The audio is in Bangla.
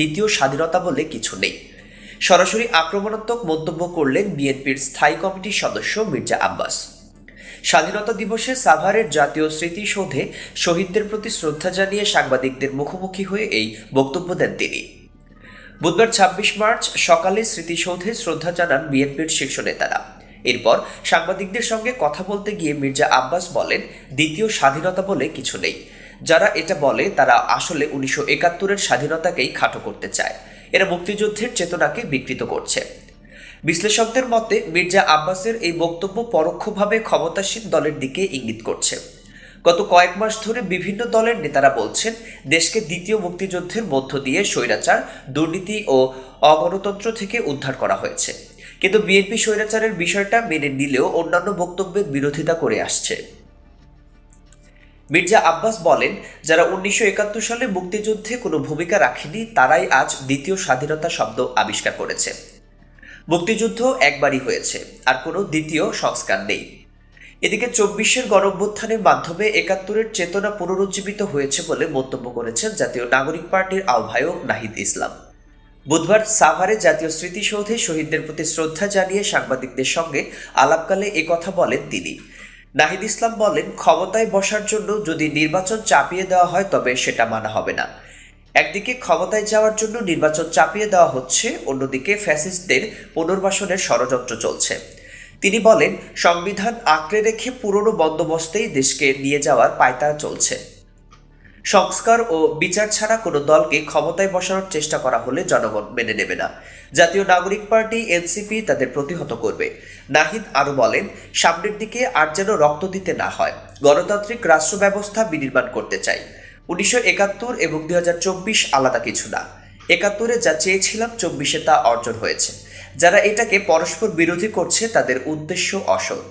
দ্বিতীয় স্বাধীনতা বলে কিছু নেই। সরাসরি আক্রমণাত্মক মন্তব্য করলেন বিএনপির স্থায়ী কমিটির সদস্য মির্জা আব্বাস। স্বাধীনতা দিবসে সাভারের জাতীয় স্মৃতিসৌধে শহীদদের প্রতি শ্রদ্ধা জানিয়ে সাংবাদিকদের মুখোমুখি হয়ে এই বক্তব্য দেন তিনি। বুধবার ছাব্বিশ মার্চ সকালে স্মৃতিসৌধে শ্রদ্ধা জানান বিএনপির শীর্ষ নেতারা। এরপর সাংবাদিকদের সঙ্গে কথা বলতে গিয়ে মির্জা আব্বাস বলেন, দ্বিতীয় স্বাধীনতা বলে কিছু নেই। যারা এটা বলে, তারা আসলে উনিশশো একাত্তরের স্বাধীনতাকেই খাটো করতে চায়। এরা মুক্তিযুদ্ধের চেতনাকে বিকৃত করছে। বিশ্লেষকদের মতে, মির্জা আব্বাসের এই বক্তব্য পরোক্ষভাবে ক্ষমতাসীন দলের দিকে ইঙ্গিত করছে। গত কয়েক মাস ধরে বিভিন্ন দলের নেতারা বলছেন, দেশকে দ্বিতীয় মুক্তিযুদ্ধের মধ্য দিয়ে স্বৈরাচার, দুর্নীতি ও অগণতন্ত্র থেকে উদ্ধার করা হয়েছে। কিন্তু বিএনপি স্বৈরাচারের বিষয়টা মেনে নিলেও অন্যান্য বক্তব্যের বিরোধিতা করে আসছে। মির্জা আব্বাস বলেন, যারা উনিশশো একাত্তর সালে মুক্তিযুদ্ধে কোনো ভূমিকা রাখেনি, তারাই আজ দ্বিতীয় স্বাধীনতা শব্দ আবিষ্কার করেছে। মুক্তিযুদ্ধ একবারই হয়েছে, আর কোনো দ্বিতীয় সংস্কার নেই। এদিকে চব্বিশের গণঅভ্যুত্থানের মাধ্যমে একাত্তরের চেতনা পুনরুজ্জীবিত হয়েছে বলে মন্তব্য করেছেন জাতীয় নাগরিক পার্টির আহ্বায়ক নাহিদ ইসলাম। বুধবার সাভারে জাতীয় স্মৃতিসৌধে শহীদদের প্রতি শ্রদ্ধা জানিয়ে সাংবাদিকদের সঙ্গে আলাপকালে কথা বলেন তিনি। নাহিদ ইসলাম বলেন, ক্ষমতায় বসার জন্য যদি নির্বাচন চাপিয়ে দেওয়া হয়, তবে সেটা মানা হবে না। একদিকে ক্ষমতায় যাওয়ার জন্য নির্বাচন চাপিয়ে দেওয়া হচ্ছে, অন্যদিকে ফ্যাসিস্টদের পুনর্বাসনের ষড়যন্ত্র চলছে। তিনি বলেন, সংবিধান আঁকড়ে রেখে পুরনো বন্দোবস্তেই দেশকে নিয়ে যাওয়ার পায়তারা চলছে। সংস্কার ও বিচার ছাড়া কোনো দলকে ক্ষমতায় বসানোর চেষ্টা করা হলে জনগণ মেনে নেবে না। জাতীয় নাগরিক পার্টি, এনসিপি তাদের প্রতিহত করবে। নাহিদ আরও বলেন, সামনের দিকে আর যেন রক্ত দিতে না হয়। গণতান্ত্রিক রাষ্ট্র ব্যবস্থা বিনির্মাণ করতে চাই। উনিশশো একাত্তর এবং দুই হাজার চব্বিশ আলাদা কিছু না। একাত্তরে যা চেয়েছিলাম চব্বিশে তা অর্জন হয়েছে। যারা এটাকে পরস্পর বিরোধী করছে তাদের উদ্দেশ্য অসৎ।